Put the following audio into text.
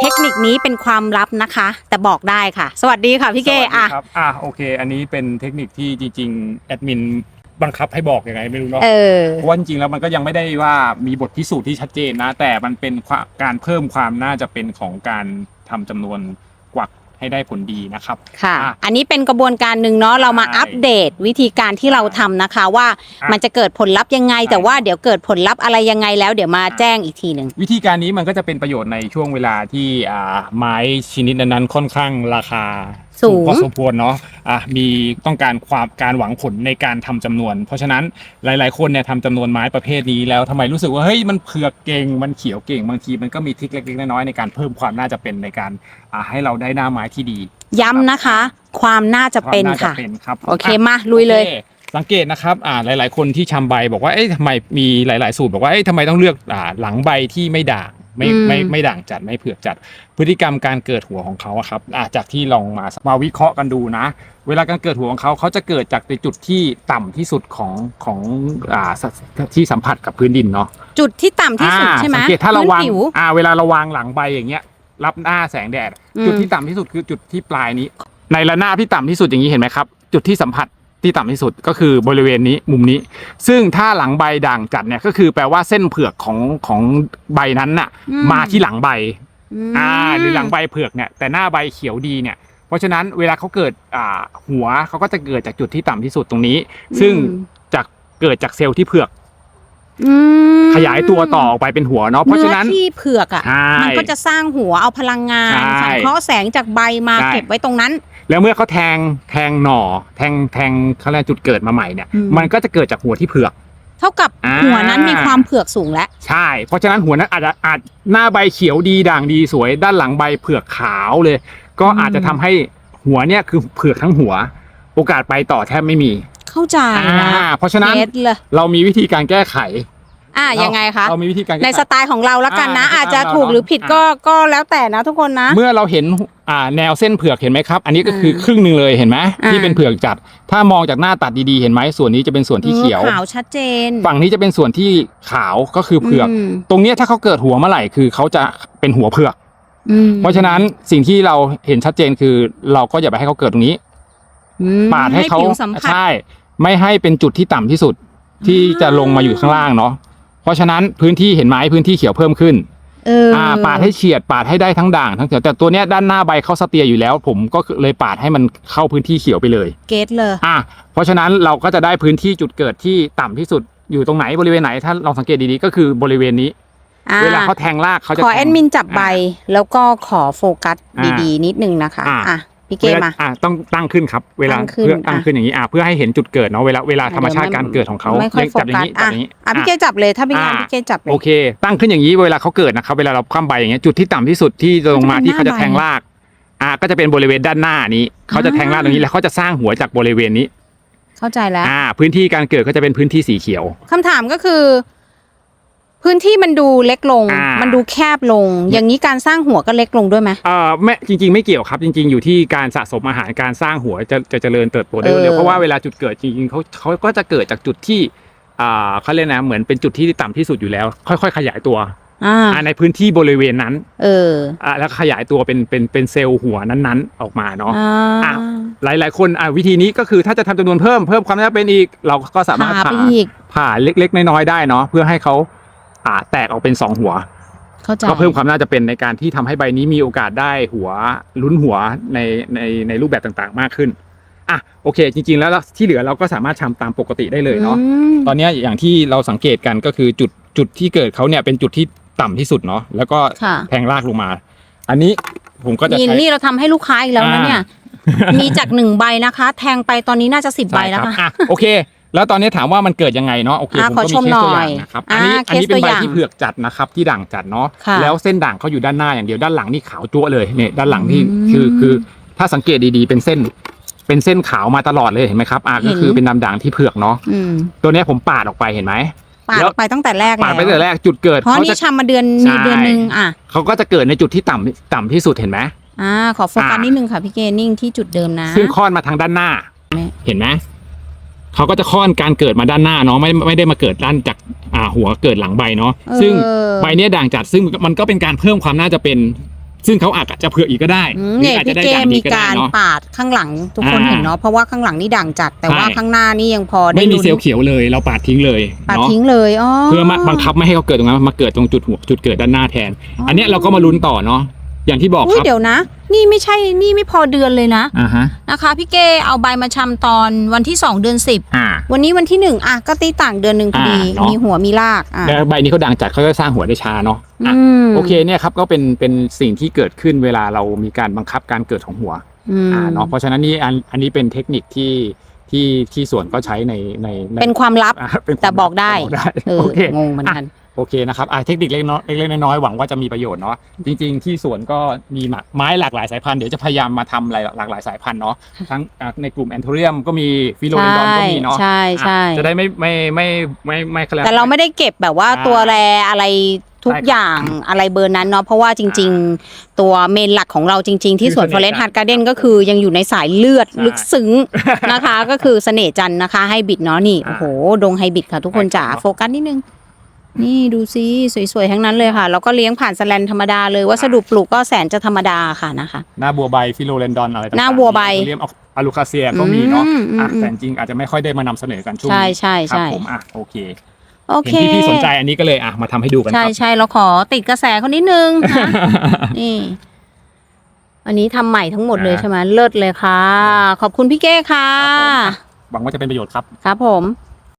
เทคนิคนี้เป็นความลับนะคะ แต่บอกได้ค่ะ สวัสดีค่ะพี่เก้สวัสดีอะครับอะโอเค อันนี้เป็นเทคนิคที่จริงๆแอดมินบังคับให้บอกยังไงไม่รู้เนาะเออเพราะว่าจริงๆแล้วมันก็ยังไม่ได้ว่ามีบทพิสูจน์ที่ชัดเจนนะ แต่มันเป็นความการเพิ่มความน่าจะเป็นของการทำจำนวนกวัก ให้ได้ผลดีนะครับค่ะอะ อันนี้เป็นกระบวนการหนึ่งเนาะเรามาใช่อัปเดตวิธีการที่เราทำนะคะ ว่าอะมันจะเกิดผลลัพธ์ยังไงใช่แต่ว่าเดี๋ยวเกิดผลลัพธ์อะไรยังไงแล้วเดี๋ยวมาแจ้งอีกทีหนึ่งวิธีการนี้มันก็จะเป็นประโยชน์ในช่วงเวลาที่อ่าไม้ชนิดนั้นๆค่อนข้างราคา สูงพอสมควรเนาะอะมีต้องการความการหวังผลในการทำจำนวน เพราะฉะนั้นหลาย ๆ คนเนี่ยทำจำนวนไม้ประเภทนี้แล้วทำไมรู้สึกว่าเฮ้ยมันเผือกเก่งมันเขียวเก่งบางทีมันก็มีทริคเล็ก ๆ น้อย ๆ ในการเพิ่มความน่าจะเป็นในการอ่าให้เราได้หน้าไม้ที่ดี ย้ำนะคะ ความน่าจะเป็นวามาค่ะเป็นครับโอเคะมาลุยเลยโอคสังเกตนะครับ อ่า หลาย ๆ คนที่ชำใบบอกว่า เอ๊ะทำไมมีหลาย ๆ สูตรบอกว่า เอ๊ะทำไมต้องเลือก อ่า หลังใบที่ไม่ด่าง ไม่อืมไม่ไม่ด่างจัดไม่เผือกจัด พฤติกรรมการเกิดหัวของเขาอะครับอ่าจากที่ลองมามาวิเคราะห์กันดูนะ เวลาการเกิดหัวของเขาเขาจะเกิดจากในจุดที่ต่ำที่สุดของของอ่าสที่สัมผัสกับพื้นดินเนาะจุดที่ต่ำที่สุดอ่าใช่ไหมสังเกตถ้าเราวางพื้นผิวอ่าเวลาเราวางหลังใบอย่างเงี้ย รับหน้าแสงแดดอืมจุดที่ต่ำที่สุดคือจุดที่ปลายนี้ ในระนาบที่ต่ำที่สุดอย่างนี้เห็นไหมครับ จุดที่สัมผัส ที่ต่ำที่สุดก็คือบริเวณนี้มุมนี้ ซึ่งถ้าหลังใบด่างจัดเนี่ยก็คือแปลว่าเส้นเผือกของของใบนั้นน่ะอืมาที่หลังใบมอ่าหรือหลังใบเผือกเนี่ยแต่หน้าใบเขียวดีเนี่ยเพราะฉะนั้นเวลาเขาเกิดอ่าหัวเขาก็จะเกิดจากจุดที่ต่ำที่สุดตรงนี้ ซึ่งจากเกิดจากเซลล์ที่เผือกอืมขยายตัวต่อออกไปเป็นหัวเนาะเพราะฉะนั้นเนื้อที่เผือกอะใช่มันก็จะสร้างหัวเอาพลังงานใช่สังเคราะห์แสงจากใบมาใช่เก็บไว้ตรงนั้น แล้วเมื่อเขาแทงแทงหน่อ แทงแทงเขาเรียกจุดเกิดมาใหม่เนี่ย อืม มันก็จะเกิดจากหัวที่เผือก เท่ากับอ่า หัวนั้นมีความเผือกสูงแล้ว ใช่ เพราะฉะนั้นหัวนั้นอาจจะอาจหน้าใบเขียวดีด่างดีสวย ด้านหลังใบเผือกขาวเลย ก็อืมอาจจะทำให้หัวเนี่ยคือเผือกทั้งหัว โอกาสไปต่อแทบไม่มีเข้าใจอ่านะเพราะฉะนั้น เก็ตเลย เรามีวิธีการแก้ไข อะยังไงคะเรามีวิธีการแก้ในไขสไตล์ของเราแล้วกันนะอ่าอาจจะในสไตล์ถูกหรือผิดเราก็เนอะก็แล้วแต่นะทุกคนนะ เมื่อเราเห็นอ่าแนวเส้นเผือกเห็นไหมครับ อันนี้ก็คืออมครึ่งหนึ่งเลยเห็นไหมอ่าที่เป็นเผือกจัด ถ้ามองจากหน้าตัดดีๆเห็นไหมส่วนนี้จะเป็นส่วนที่เขียวขาวชัดเจน ฝั่งนี้จะเป็นส่วนที่ขาวก็คือเผือกมตรงเนี้ยถ้าเขาเกิดหัวเมื่อไหร่คือเขาจะเป็นหัวเผือกอืมเพราะฉะนั้นสิ่งที่เราเห็นชัดเจนคือ เราก็อย่าไปให้เขาเกิดตรงนี้อืมปาดให้เขาผิวสัมผัสใช่ไม่ให้เป็นจุดที่ต่ำที่สุดที่จะลงมาอยู่ข้างล่างเนาะ เพราะฉะนั้นพื้นที่เห็นไหมพื้นที่เขียวเพิ่มขึ้นเออออ่า ปาดให้เฉียดปาดให้ได้ทั้งด่างทั้งเขียวแต่ตัวเนี้ยด้านหน้าใบเขาสเตียอยู่แล้ว ผมก็เลยปาดให้มันเข้าพื้นที่เขียวไปเลย เก็ตเลย อะเพราะฉะนั้นเราก็จะได้พื้นที่จุดเกิดที่ต่ำที่สุดอยู่ตรงไหนบริเวณไหนถ้าลองสังเกตดีๆก็คือบริเวณนี้ อ่เวลาเขาแทงรากเขาจะขอแทงแอดมินจับใบแล้วก็ขอโฟกัสอ่าดีๆ นิดนึงนะคะ อ่า อะ พี่เวเก้ลามา อะต้องตั้งขึ้นครับ เวลาตั้งขึ้นเพื่อตั้งอะ ขึ้นอย่างนี้อะเพื่อให้เห็นจุดเกิดเนาะเวลาเวลาธรรมชาติการเกิดของเขาไม่ค่อยโฟจับอย่ากังสนี้จับอะอย่างนี้อะพี่อะเก้จับเลยถ้าเป็นงานอ่าพี่เก้จับเลย โอเค ตั้งขึ้นอย่างนี้เวลาเขาเกิดนะครับเวลาเราคว่ำใบอย่างเงี้ยจุดที่ต่ำที่สุดที่จะลงมาเขาจะเป็นที่เขาจะหน้าใบแทงรากอะก็จะเป็นบริเวณด้านหน้านี้เขาจะแทงรากตรงนี้แล้วเขาจะสร้างหัวจากบริเวณนี้เข้าใจแล้วอ่าพื้นที่การเกิดก็จะเป็นพื้นที่สีเขียว คำถามก็คือ พื้นที่มันดูเล็กลง อ่ามั มันดูแคบลง อย่างนี้การสร้างหัวก็เล็กลงด้วยไหม เอ่อไม่จริงๆ ไม่เกี่ยวครับจริง ๆ อยู่ที่การสะสมอาหารการสร้างหัวจะจะเจริญเติบโตได้เออเร็วเพราะว่าเวลาจุดเกิดจริงๆเขาเขาก็จะเกิดจากจุดที่อ่าเขาเรียกนะเหมือนเป็นจุดที่ต่ำที่สุดอยู่แล้ว ค่อยๆ ขยายตัวอ่า อ่าในพื้นที่บริเวณนั้นเอออ่าแล้วขยายตัวเป็นเป็นเป็นเซลล์หัวนั้นๆ ออกมาเนาะ อ่าอะหลายๆ คนอ่าวิธีนี้ก็คือถ้าจะทำจำนวนเพิ่มเพิ่มความน่าจะเป็นอีก เราก็สามารถผ่าไปผ่าอีก ผ่าเล็กๆ น้อยๆ ได้เนาะเพื่อให้เขา อ่าแตกออกเป็นสองหัวเข้าใจก็เพิ่มความน่าจะเป็นในการที่ทำให้ใบนี้มีโอกาสได้หัวลุ้นหัวในในในรูปแบบต่างๆมากขึ้นอะโอเค จริง ๆ แล้วที่เหลือเราก็สามารถทำตามปกติได้เลยเนาะอืมตอนเนี้ยอย่างที่เราสังเกตกันก็คือจุดจุดที่เกิดเขาเนี่ยเป็นจุดที่ต่ำที่สุดเนาะแล้วก็ค่ะแทงรากลงมา อันนี้ผมก็จะนี่ใช้นี่เราทำให้ลูกค้าอีกแล้วนะอ่าเนี่ยมีจากหนึ่งใบนะคะ แทงไปตอนนี้น่าจะสิบใบใช่แล้วครับค่ะอะโอเค แล้วตอนนี้ถามว่ามันเกิดยังไงเนาะโอเคอะผมขอก็ชมีมเคสตัวหน่ออยย่างนะครับอะอันนี้อันนี้เคสเป็นตัวใบอย่างที่เผือกจัดนะครับที่ด่างจัดเนาะค่ะแล้วเส้นด่างเขาอยู่ด้านหน้าอย่างเดียวด้านหลังนี่ขาวจั๊วเลยเนี่ยด้านหลังที่อืมคือคือถ้าสังเกตดีๆเป็นเส้นเป็นเส้นขาวมาตลอดเลยเห็นไหมครับอะเห็ก็นคือเป็นดำด่างที่เผือกเนาะอืมตัวเนี้ยผมปาดออกไปเห็นไหมปาดแล้อวอกไปตั้งแต่แรกปาแล้ดวไปตั้งแต่แรกจุดเกิดเพราะเขานี่จะชำมาเดือนใช่มีเดือนหนึงอะเขาก็จะเกิดในจุดที่ต่ำต่ำที่สุดเห็นไหมอ่าขอโฟกัสอะนิดนึงค่ะพี่เกนิ่งที่จุดเดิมนะซึ่งค่อนมาทางด้านหน้าแม่เห็นไหม เขาก็จะค่อนการเกิดมาด้านหน้าเนาะไม่ไม่ได้มาเกิดด้านจากอ่าหัวเกิดหลังใบเนาะซึ่งเออใบเนี้ยด่างจัดซึ่งมันก็เป็นการเพิ่มความน่าจะเป็น ซึ่งเขาอาจจะเผื่ออีกก็ได้อืมหรือเนี่ยอาจจะพี่ได้เก้ด่างดีมีก็ได้การเนาะ ปาดข้างหลังทุกคนอ่าเห็นเนาะเพราะว่าข้างหลังนี่ด่างจัดแต่ว่าใช่ข้างหน้านี่ยังพอได้ไม่มีลุ้นเซลล์เขียวเลยเราปาดทิ้งเลยปาดเนาะทิ้งเลยอ๋อ เพื่อมาบังคับไม่ให้เขาเกิดตรงนั้นมาเกิดตรงจุดหัวจุดเกิดด้านหน้าแทนอ๋ออัอันเนี้ยเราก็มาลุ้นต่อเนาะอย่างที่บอกอุ้คยรับ เดี๋ยวนะ นี่ไม่ใช่นี่ไม่พอเดือนเลยนะอ่าฮะนะคะพี่เก้เอาใบมาชำตอนวันที่ 2 เดือนอ่า10วันนี้วันที่ 1 อะก็ตีต่างเดือนหนึ่งพอดี อ่าเนอะ มีหัวมีรากอะ แล้วใบนี้เขาดังจัดเขาจะสร้างหัวได้ช้าเนาะอะอืม โอเคเนี่ยครับก็เป็นเป็นสิ่งที่เกิดขึ้นเวลาเรามีการบังคับการเกิดของหัว อืมอ่าเนาะเพราะฉะนั้นนี่อันอันนี้เป็นเทคนิคที่ที่ที่ส่วนก็ใช้ในในในเป็นความลับ อะเป็นความแต่บอกได้บอกได้เออโอเคงงเหมือนกัน โอเคนะครับอะเทคนิคเล็กน้อยเล็กๆน้อยๆหวังว่าจะมีประโยชน์เนาะจริง ๆ ที่สวนก็มีไม้หลากหลายสายพันธุ์เดี๋ยวจะพยายามมาทำหลายหลากหลายสายพันธุ์เนาะทั้งอะในกลุ่มแอนโทเรียมก็มีฟิโลเดนดอนก็มีเนาะใช่ใช่อะจะได้ไม่ไม่ไม่ไม่ไม่ไม่แต่เราไม่ได้เก็บแบบว่าใช่ตัวแรอะไรทุกใช่ครับอย่างอะไรเบอร์นั้นเนาะเพราะว่าจริง ๆ ตัวเมนหลักของเราจริง ๆ ที่คือสวนเสฟอน่เรห์สจัต์นทร์ฮาร์ดการ์เด้นก็คือยังอยู่ในสายเลือดใช่ ลึกซึ้ง นะคะก็คือเสน่ห์จันทร์นะคะไฮบิดเนาะนี่อ่าโอ้โห ดงไฮบิดค่ะทุกคนจ๋าใช่ครับโฟกัสนิดนึง นี่ดูซิสวยๆ ทั้งนั้นเลยค่ะ แล้วก็เลี้ยงผ่านสแลนธรรมดาเลยวัสดุปลูกก็แสนจะธรรมดาค่ะนะคะ หน้าบัวใบฟิโลเดนดอนอะไรต่างๆหน้าบัวใบเรียมอะลูคาเซียก็มีเนาะอืมอืมอะอืมแต่จริงๆอาจจะไม่ค่อยได้มานำเสนอกันช่วงใช่นี้ใช่ครับใช่ผมอะโอเคโอเคเห็นพี่ๆสนใจอันนี้ก็เลยอะมาทำให้ดูกันคใช่รับใช่เราขอติดกระแสเขานิดนึงนะนี่อันนี้ทำใหม่ทั้งหมดเลยอ่าใช่ไหมเลิศเลยค่ะ ขอบคุณพี่เก้ค่ะครับผมอะหวังว่าจะเป็นประโยชน์ครับ ครับผม